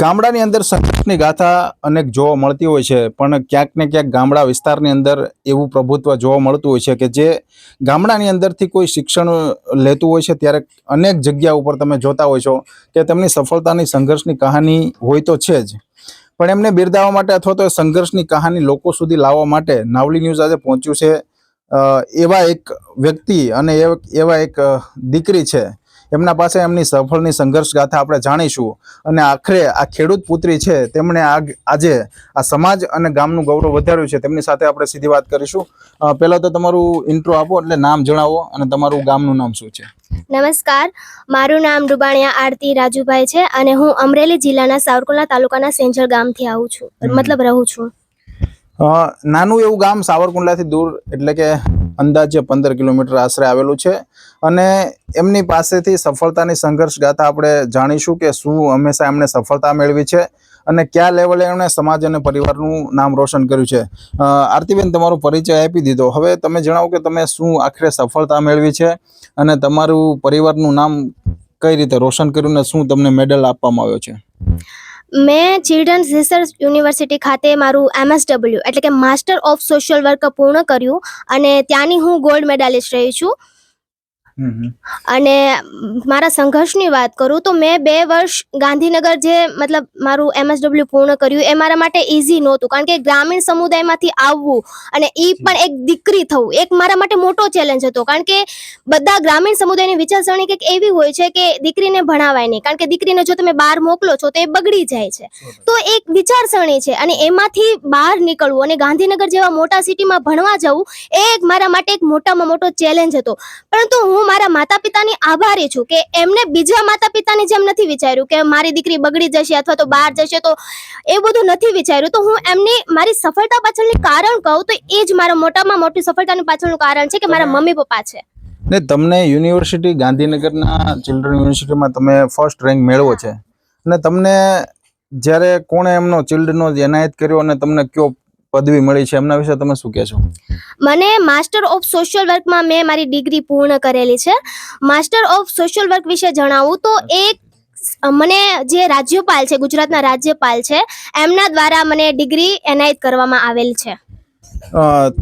ગામડાની અંદર સંઘર્ષની ગાથા અનેક જોવા મળતી હોય છે, પણ ક્યાંક ને ક્યાંક ગામડા વિસ્તારની અંદર એવું પ્રભુત્વ જોવા મળતું હોય છે કે જે ગામડાની અંદરથી કોઈ શિક્ષણ લેતું હોય છે, ત્યારે અનેક જગ્યા ઉપર તમે જોતા હોય છો કે તેમની સફળતાની સંઘર્ષની કહાની હોય તો છે જ. પણ એમને બિરદાવવા માટે અથવા તો સંઘર્ષની કહાની લોકો સુધી લાવવા માટે નાવલી ન્યૂઝ આજે પહોંચ્યું છે. એવા એક વ્યક્તિ અને એવા એક દીકરી છે. એમના પાસે એમની સફળની સંઘર્ષ ગાથા આપણે જાણીશું. અને આખરે આ ખેડૂત પુત્રી છે તેમણે આજે આ સમાજ અને ગામનું ગૌરવ વધાર્યું છે. તેમની સાથે આપણે સીધી વાત કરીશું. પહેલાં તો તમારું ઇન્ટ્રો આપો એટલે નામ જણાવો અને તમારું ગામનું નામ શું છે? નમસ્કાર. મારું નામ ડુબાણિયા આરતી રાજુભાઈ છે અને હું અમરેલી જિલ્લાના સાવરકુંડલા તાલુકાના સેંજળ ગામથી આવું છું. મતલબ રહું છું. નાનું એવું ગામ સાવરકુંડલાથી દૂર એટલે કે અંદાજે પંદર કિલોમીટર આશરે આવેલું છે. અને એમની પાસેથી સફળતાની સંઘર્ષ ગાથા આપણે જાણીશું કે શું હંમેશા એમણે સફળતા મેળવી છે અને કયા લેવલે એમણે સમાજ અને પરિવારનું નામ રોશન કર્યું છે. આરતીબેન, તમારો પરિચય આપી દીધો. હવે તમે જણાવો કે તમે શું આખરે સફળતા મેળવી છે અને તમારું પરિવારનું નામ કઈ રીતે રોશન કર્યું ને શું તમને મેડલ આપવામાં આવ્યો છે? મેં ચિલ્ડ્રન્સ રિસર્ચ યુનિવર્સિટી ખાતે મારું એમએસડબલ્યુ એટલે કે માસ્ટર ઓફ સોશિયલ વર્ક પૂર્ણ કર્યું અને ત્યાંની હું ગોલ્ડ મેડાલિસ્ટ રહી છું. અને મારા સંઘર્ષની વાત કરું તો મેં બે વર્ષ ગાંધીનગર જે મતલબ મારું એમએસડબલ્યુ પૂર્ણ કર્યું એ મારા માટે ઇઝી નહોતું. કારણ કે ગ્રામીણ સમુદાયમાંથી આવવું અને એ પણ એક દીકરી થવું એક મારા માટે મોટો ચેલેન્જ હતો. કારણ કે બધા ગ્રામીણ સમુદાયની વિચારસરણી કંઈક એવી હોય છે કે દીકરીને ભણાવાય નહીં. કારણ કે દીકરીને જો તમે બહાર મોકલો છો તો એ બગડી જાય છે. તો એક વિચારસરણી છે અને એમાંથી બહાર નીકળવું અને ગાંધીનગર જેવા મોટા સિટીમાં ભણવા જવું એ એક મારા માટે એક મોટામાં મોટો ચેલેન્જ હતો. પરંતુ હું મારા માતા પિતાની આભારી છું કે એમને બીજા માતા પિતાની જેમ નથી વિચાર્યું કે મારી દીકરી બગડી જશે અથવા તો બહાર જશે તો એ બધું નથી વિચાર્યું. તો હું એમની મારી સફળતા પાછળની કારણ કહું તો એ જ મારા મોટામાં મોટી સફળતાની પાછળનું કારણ છે કે મારા મમ્મી પપ્પા છે. ને તમને યુનિવર્સિટી ગાંધીનગરના ચિલ્ડ્રન યુનિવર્સિટીમાં તમે ફર્સ્ટ રેન્ક મેળવો છે. અને તમને જ્યારે કોણે એમનો ચિલ્ડ્રનો એનાયત કર્યો અને તમને કયો પદવી મળી છે, એમના વિશે તમે શું કહેશો? મને માસ્ટર ઓફ સોશિયલ વર્કમાં મેં મારી ડિગ્રી પૂર્ણ કરેલી છે. માસ્ટર ઓફ સોશિયલ વર્ક વિશે જણાવું તો એક મને જે રાજ્યપાલ છે, ગુજરાતના રાજ્યપાલ છે, એમના દ્વારા મને ડિગ્રી એનાયત કરવામાં આવેલ છે.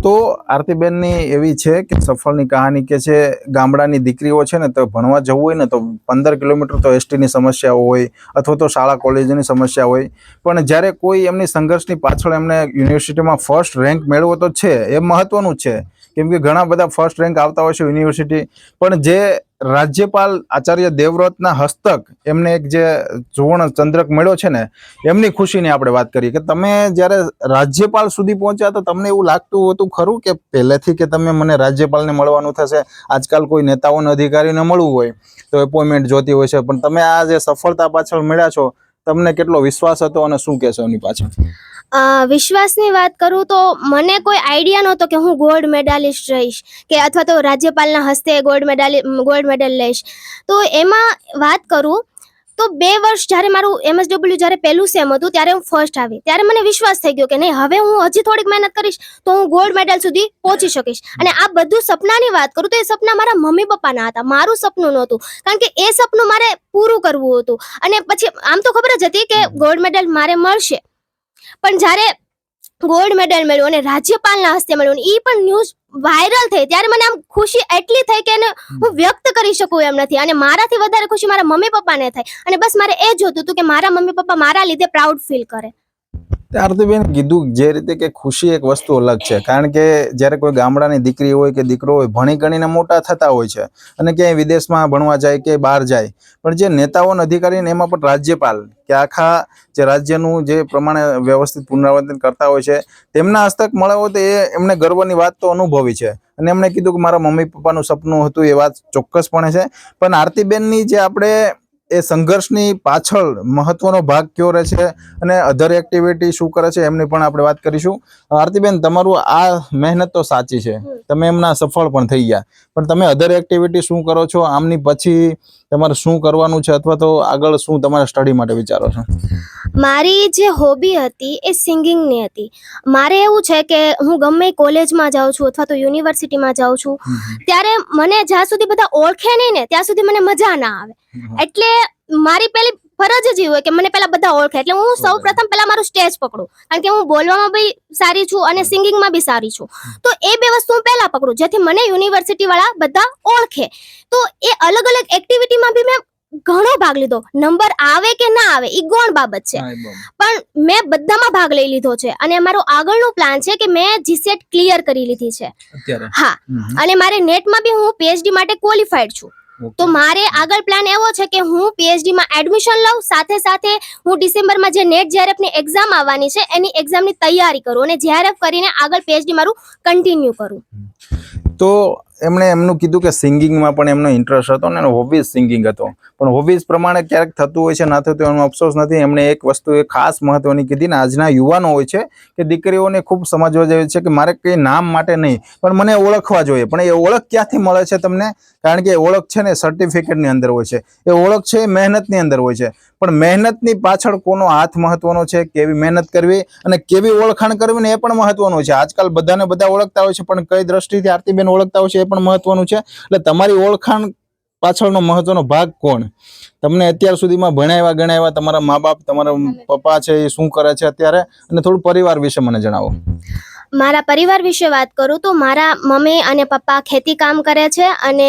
તો આરતીબેનની એવી છે કે સફળની કહાની કે છે, ગામડાની દીકરીઓ છે ને, તો ભણવા જવું હોય ને, તો પંદર કિલોમીટર તો એસટીની સમસ્યાઓ હોય અથવા તો શાળા કોલેજની સમસ્યા હોય. પણ જ્યારે કોઈ એમની સંઘર્ષની પાછળ એમને યુનિવર્સિટીમાં ફર્સ્ટ રેન્ક મેળવો તો છે, એ મહત્વનું છે. કેમ કે ઘણા બધા ફર્સ્ટ રેન્ક આવતા હોય છે યુનિવર્સિટી. પણ જે રાજ્યપાલ આચાર્ય દેવવ્રતના હસ્તક એમને એક જે સુવર્ણ ચંદ્રક મળ્યો છે ને, એમની ખુશીની આપણે વાત કરીએ કે તમે જ્યારે રાજ્યપાલ સુધી પહોંચ્યા તો તમને એવું લાગતું હતું ખરું કે પહેલેથી કે તમે મને રાજ્યપાલને મળવાનું થશે? આજકાલ કોઈ નેતાઓને અધિકારીને મળવું હોય તો એપોઇન્ટમેન્ટ જોતી હોય છે. પણ તમે આ જે સફળતા પાછળ મળ્યા છો, તમને કેટલો વિશ્વાસ હતો અને શું કહેશો એની પાછળ વિશ્વાસની વાત કરું તો મને કોઈ આઈડિયા નહોતો કે હું ગોલ્ડ મેડાલિસ્ટ રહીશ કે અથવા તો રાજ્યપાલના હસ્તે ગોલ્ડ મેડાલી, ગોલ્ડ મેડલ લઈશ. તો એમાં વાત કરું તો બે વર્ષ જ્યારે મારું એમએસડબલ્યુ જ્યારે પહેલું સેમ હતું ત્યારે હું ફર્સ્ટ આવી. ત્યારે મને વિશ્વાસ થઈ ગયો કે નહીં, હવે હું હજી થોડીક મહેનત કરીશ તો હું ગોલ્ડ મેડલ સુધી પહોંચી શકીશ. અને આ બધું સપનાની વાત કરું તો એ સપના મારા મમ્મી પપ્પાના હતા. મારું સપનું નહોતું. કારણ કે એ સપનું મારે પૂરું કરવું હતું. અને પછી આમ તો ખબર જ હતી કે ગોલ્ડ મેડલ મારે મળશે. પણ જ્યારે ગોલ્ડ મેડલ મળ્યું અને રાજ્યપાલના હસ્તે મળ્યું એ પણ ન્યૂઝ વાયરલ થઈ ત્યારે મને આમ ખુશી એટલી થઈ કે એને હું વ્યક્ત કરી શકું એમ નથી. અને મારાથી વધારે ખુશી મારા મમ્મી પપ્પાને થાય. અને બસ મારે એ જોતું હતું કે મારા મમ્મી પપ્પા મારા લીધે પ્રાઉડ ફીલ કરે. આરતીબેન કીધું જે રીતે કે ખુશી એક વસ્તુ અલગ છે. કારણ કે જ્યારે કોઈ ગામડાની દીકરી હોય કે દીકરો હોય, ભણી ગણીને મોટા થતા હોય છે અને ક્યાંય વિદેશમાં ભણવા જાય કે બહાર જાય, પણ જે નેતાઓ અને અધિકારી એમાં પણ રાજ્યપાલ કે આખા જે રાજ્યનું જે પ્રમાણે વ્યવસ્થિત પુનરાવર્તન કરતા હોય છે, તેમના હસ્તક મળ્યો તો એ એમને ગર્વની વાત તો અનુભવી છે. અને એમણે કીધું કે મારા મમ્મી પપ્પાનું સપનું હતું એ વાત ચોક્કસપણે છે. પણ આરતીબેનની જે આપણે એ સંઘર્ષની પાછળ મહત્વનો ભાગ કયો રહે છે અને અધર એક્ટિવિટી શું કરે છે એમની પણ આપણે વાત કરીશું. આરતીબેન તમારું આ મહેનત તો સાચી છે. તમે એમના સફળ પણ થઈ ગયા. પણ તમે અધર એક્ટિવિટી શું કરો છો? આમની પછી તમારે શું કરવાનું છે અથવા તો આગળ શું તમારા સ્ટડી માટે વિચારો છો? મારી જે હોબી હતી એ સિંગિંગની હતી. મારે એવું છે કે હું ગમે કોલેજમાં જાઉં છું અથવા તો યુનિવર્સિટીમાં જાઉં છું. ત્યારે મને જ્યાં સુધી બધા ઓળખે નહીં ને ત્યાં સુધી મને મજા ના આવે. એટલે મારી પેલી ફરજ જ હોય કે મને પેલા બધા ઓળખે. એટલે હું સૌ પ્રથમ પેલા મારું સ્ટેજ પકડું. કારણ કે હું બોલવામાં બી સારી છું અને સિંગિંગમાં બી સારી છું. તો એ બે વસ્તુ હું પહેલા પકડું જેથી મને યુનિવર્સિટી વાળા બધા ઓળખે. તો એ અલગ અલગ એક્ટિવિટીમાં બી મેં ઘણો ભાગ લીધો. નંબર આવે કે ના આવે એ ગૌણ બાબત છે. પણ મેં બધામાં ભાગ લઈ લીધો છે. અને મારો આગળનો પ્લાન છે કે મેં જીસેટ ક્લિયર કરી લીધી છે. હા. અને મારે નેટમાં બી હું પીએચડી માટે ક્વોલિફાઈડ છું. તો મારે આગળ પ્લાન એવો છે કે હું પીએચડી માં એડમિશન લઉં સાથે સાથે હું ડિસેમ્બરમાં જે નેટ જેઆરએફની એક્ઝામ આવવાની છે એની એક્ઝામની તૈયારી કરું અને જેઆરએફ કરીને આગળ પીએચડી મારું કન્ટિન્યુ કરું. તો એમણે એમનું કીધું કે સિંગિંગમાં પણ એમનો ઇન્ટરેસ્ટ હતો અને એનો સિંગિંગ હતો. પણ હોબીઝ પ્રમાણે ક્યારેક થતું હોય છે, ના થતું એનો અફસોસ નથી. એમણે એક વસ્તુ એ ખાસ મહત્વની કીધી ને, આજના યુવાનો હોય છે કે દીકરીઓને ખૂબ સમજવા જેવી છે કે મારે કંઈ નામ માટે નહીં, પણ મને ઓળખવા જોઈએ. પણ એ ઓળખ ક્યાંથી મળે છે તમને? કારણ કે ઓળખ છે ને સર્ટિફિકેટની અંદર હોય છે. એ ઓળખ છે એ મહેનતની અંદર હોય છે. પણ મહેનતની પાછળ કોનો હાથ મહત્વનો છે? કેવી મહેનત કરવી અને કેવી ઓળખાણ કરવી ને એ પણ મહત્વનું છે. આજકાલ બધાને બધા ઓળખતા હોય છે, પણ કઈ દ્રષ્ટિથી આરતીબેન ઓળખતા હોય છે એ પણ મહત્વનું છે. એટલે તમારી ઓળખાણ પાછળનો મહત્વનો ભાગ કોણ? તમને અત્યાર સુધીમાં ભણાવ્યા ગણાવ્યા તમારા મા બાપ તમારા પપ્પા છે એ શું કરે છે અત્યારે? અને થોડું પરિવાર વિશે મને જણાવો. મારા પરિવાર વિશે વાત કરું તો મારા મમ્મી અને પપ્પા ખેતી કામ કરે છે અને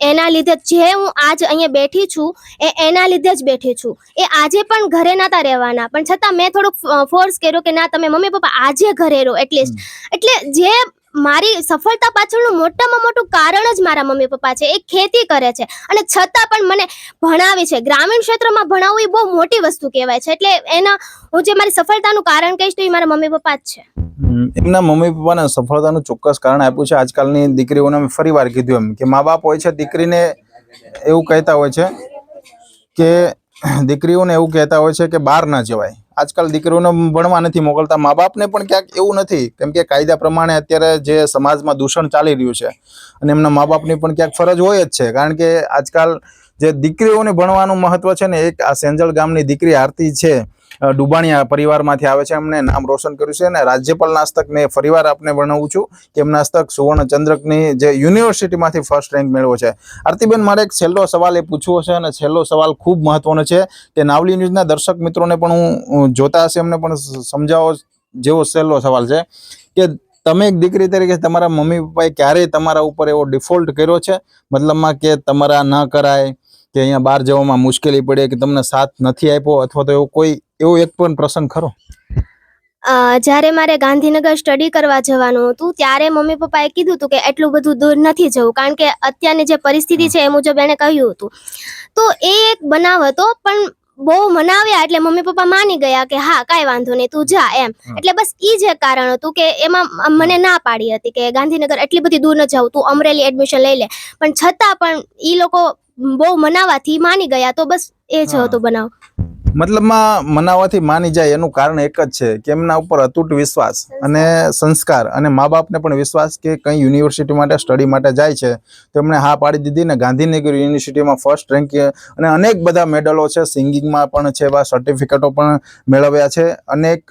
એના લીધે જે હું આજ અહીંયા બેઠી છું એ એના લીધે જ બેઠી છું. એ આજે પણ ઘરે નતા રહેવાના. પણ છતાં મેં થોડુંક ફોર્સ કર્યો કે ના તમે મમ્મી પપ્પા આજે ઘરે રહો એટલીસ્ટ એટલે જે મારી સફળતા પાછળનું મોટામાં મોટું કારણ જ મારા મમ્મી પપ્પા છે. એ ખેતી કરે છે. અને છતાં પણ મને ભણાવે છે. ગ્રામીણ ક્ષેત્રમાં ભણાવવું એ બહુ મોટી વસ્તુ કહેવાય છે. એટલે એના હું જે મારી સફળતાનું કારણ કહીશ તો એ મારા મમ્મી પપ્પા જ છે. એમના મમ્મી પપ્પાને સફળતાનું ચોક્કસ કારણ આપ્યું છે. આજકાલની દીકરીઓને મેં ફરી વાર કીધું એમ કે મા બાપ હોય છે દીકરીને એવું કહેતા હોય છે કે દીકરીઓને એવું કહેતા હોય છે કે બહાર ના જવાય. આજકાલ દીકરીઓને ભણવા નથી મોકલતા. મા બાપને પણ ક્યાંક એવું નથી. કેમ કે કાયદા પ્રમાણે અત્યારે જે સમાજમાં દૂષણ ચાલી રહ્યું છે અને એમના મા બાપની પણ ક્યાંક ફરજ હોય જ છે. કારણ કે આજકાલ જે દીકરીઓને ભણવાનું મહત્વ છે ને, એક આ સેંજળ ગામની દીકરી આરતી છે ડુબાણિયા પરિવારમાંથી આવે છે. એમને નામ રોશન કર્યું છે અને રાજ્યપાલના હસ્તકને ફરીવાર આપને વર્ણવું છું કે એમના હસ્તક સુવર્ણ ચંદ્રકની જે યુનિવર્સિટીમાંથી ફર્સ્ટ રેન્ક મેળવ્યો છે. આરતીબેન, મારે એક છેલ્લો સવાલ એ પૂછવો છે અને છેલ્લો સવાલ ખૂબ મહત્વનો છે કે નાવલી ન્યૂઝના દર્શક મિત્રોને પણ હું જોતા હશે, એમને પણ સમજાવો જેવો છેલ્લો સવાલ છે કે તમે એક દીકરી તરીકે તમારા મમ્મી પપ્પાએ ક્યારેય તમારા ઉપર એવો ડિફોલ્ટ કર્યો છે? મતલબમાં કે તમારા ન કરાય, કે અહીંયા બહાર જવામાં મુશ્કેલી પડે, કે તમને સાથ નથી આપ્યો અથવા તો એવો કોઈ એવો એક પણ પ્રસંગ ખરો? જ્યારે મારે ગાંધીનગર સ્ટડી કરવા જવાનું હતું ત્યારે મમ્મી પપ્પાએ કીધું હતું કે એટલું બધું દૂર નથી જવું કારણ કે અત્યારની જે પરિસ્થિતિ છે એ મુજબ એણે કહ્યું હતું. તો એ એક બનાવ હતો પણ બહુ મનાવ્યા એટલે મમ્મી પપ્પા માની ગયા કે હા કાંઈ વાંધો નહીં તું જા એમ. એટલે બસ એ જ કારણ હતું કે એમાં મને ના પાડી હતી કે ગાંધીનગર એટલી બધી દૂર ન જાવ તું અમરેલી એડમિશન લઈ લે. પણ છતાં પણ ઈ લોકો બહુ મનાવાથી માની ગયા તો બસ એ જ હતો બનાવ. મતલબમાં મનાવાથી માની જાય એનું કારણ એક જ છે કે એમના ઉપર અતૂટ વિશ્વાસ અને સંસ્કાર અને મા બાપને પણ વિશ્વાસ કે કંઈ યુનિવર્સિટી માટે, સ્ટડી માટે જાય છે. તો એમણે હા પાડી દીધી ને ગાંધીનગર યુનિવર્સિટીમાં ફર્સ્ટ રેન્ક અને અનેક બધા મેડલો છે. સિંગિંગમાં પણ છે, એવા સર્ટિફિકેટો પણ મેળવ્યા છે. અનેક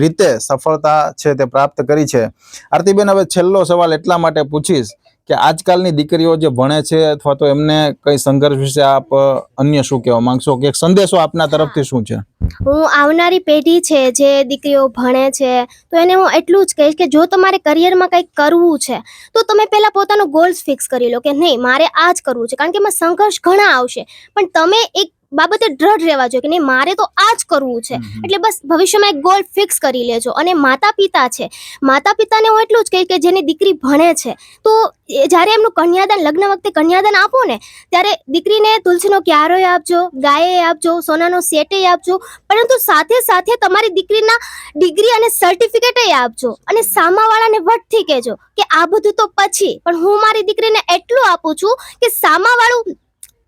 રીતે સફળતા છે તે પ્રાપ્ત કરી છે. આરતીબેન, હવે છેલ્લો સવાલ એટલા માટે પૂછીશ કે આજકાલની દીકરીઓ જે ભણે છે અથવા તો એમને કઈ સંઘર્ષ વિશે આપ અન્ય શું કહેવા માંગશો? કે એક સંદેશો આપના તરફથી શું છે? હું આવનારી પેઢી છે જે દીકરીઓ ભણે છે, તો એને હું એટલું જ કહીશ કે જો તમારે કરિયરમાં કંઈક કરવું છે, તો તમે પહેલાં પોતાનો ગોલ્સ ફિક્સ કરી લો કે નહીં, મારે આ જ કરવું છે. કારણ કે એમાં સંઘર્ષ ઘણા આવશે. પણ તમે એક બાબતે દ્રઢ રહેવા જોઈએ કે નહીં મારે તો આ જ કરવું છે. એટલે બસ ભવિષ્યમાં એક ગોલ ફિક્સ કરી લેજો. અને માતા પિતા છે. માતા પિતાને હું એટલું જ કહી કે જેની દીકરી ભણે છે તો જ્યારે એમનું કન્યાદાન લગ્ન વખતે કન્યાદાન આપો ને ત્યારે દીકરીને તુલસીનો ક્યારોય આપજો ગાયે આપજો સોનાનો સેટે આપજો પરંતુ સાથે સાથે તમારી દીકરીના ડિગ્રી અને સર્ટિફિકેટ આપજો. અને સામાવાળાને વટથી કહેજો કે આ બધું તો પછી પણ હું મારી દીકરીને એટલું આપું છું કે સામાવાળું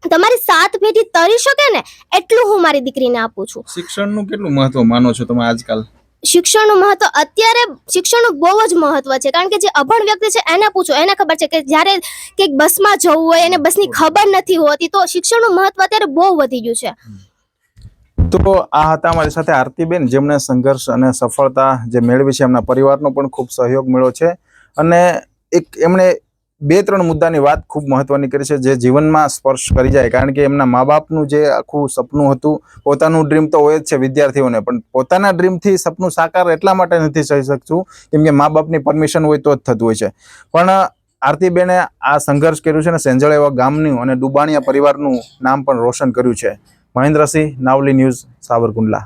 તમારી સાત પેઢી તરી શકે ને એટલું હું મારી દીકરીને આપું છું. શિક્ષણનું કેટલું મહત્વ માનો છો તમે આજકાલ? શિક્ષણનું મહત્વ અત્યારે શિક્ષણનું બહુ જ મહત્વ છે કારણ કે જે અભણ વ્યક્તિ છે એને પૂછો એને ખબર છે કે જ્યારે કંઈક બસમાં જવું હોય એને બસની ખબર નથી હોતી તો શિક્ષણનું મહત્વ અત્યારે બહુ વધી ગયું છે. તો આ હતા અમારી સાથે આરતીબેન જેમણે સંઘર્ષ અને સફળતા જે મેળવી છે એમના પરિવારનો પણ ખૂબ સહયોગ મળ્યો છે. અને એક એમણે બે ત્રણ મુદ્દાની વાત ખૂબ મહત્વની કરી છે જે જીવનમાં સ્પર્શ કરી જાય. કારણ કે એમના મા બાપનું જે આખું સપનું હતું, પોતાનું ડ્રીમ તો હોય જ છે વિદ્યાર્થીઓને, પણ પોતાના ડ્રીમથી સપનું સાકાર એટલા માટે નથી થઈ શકતું, કેમ કે મા બાપની પરમિશન હોય તો જ થતું હોય છે. પણ આરતીબેને આ સંઘર્ષ કર્યું છે ને સેંજળ એવા ગામનું અને ડુબાણિયા પરિવારનું નામ પણ રોશન કર્યું છે. મહેન્દ્રસિંહ, નાવલી ન્યૂઝ, સાવરકુંડલા.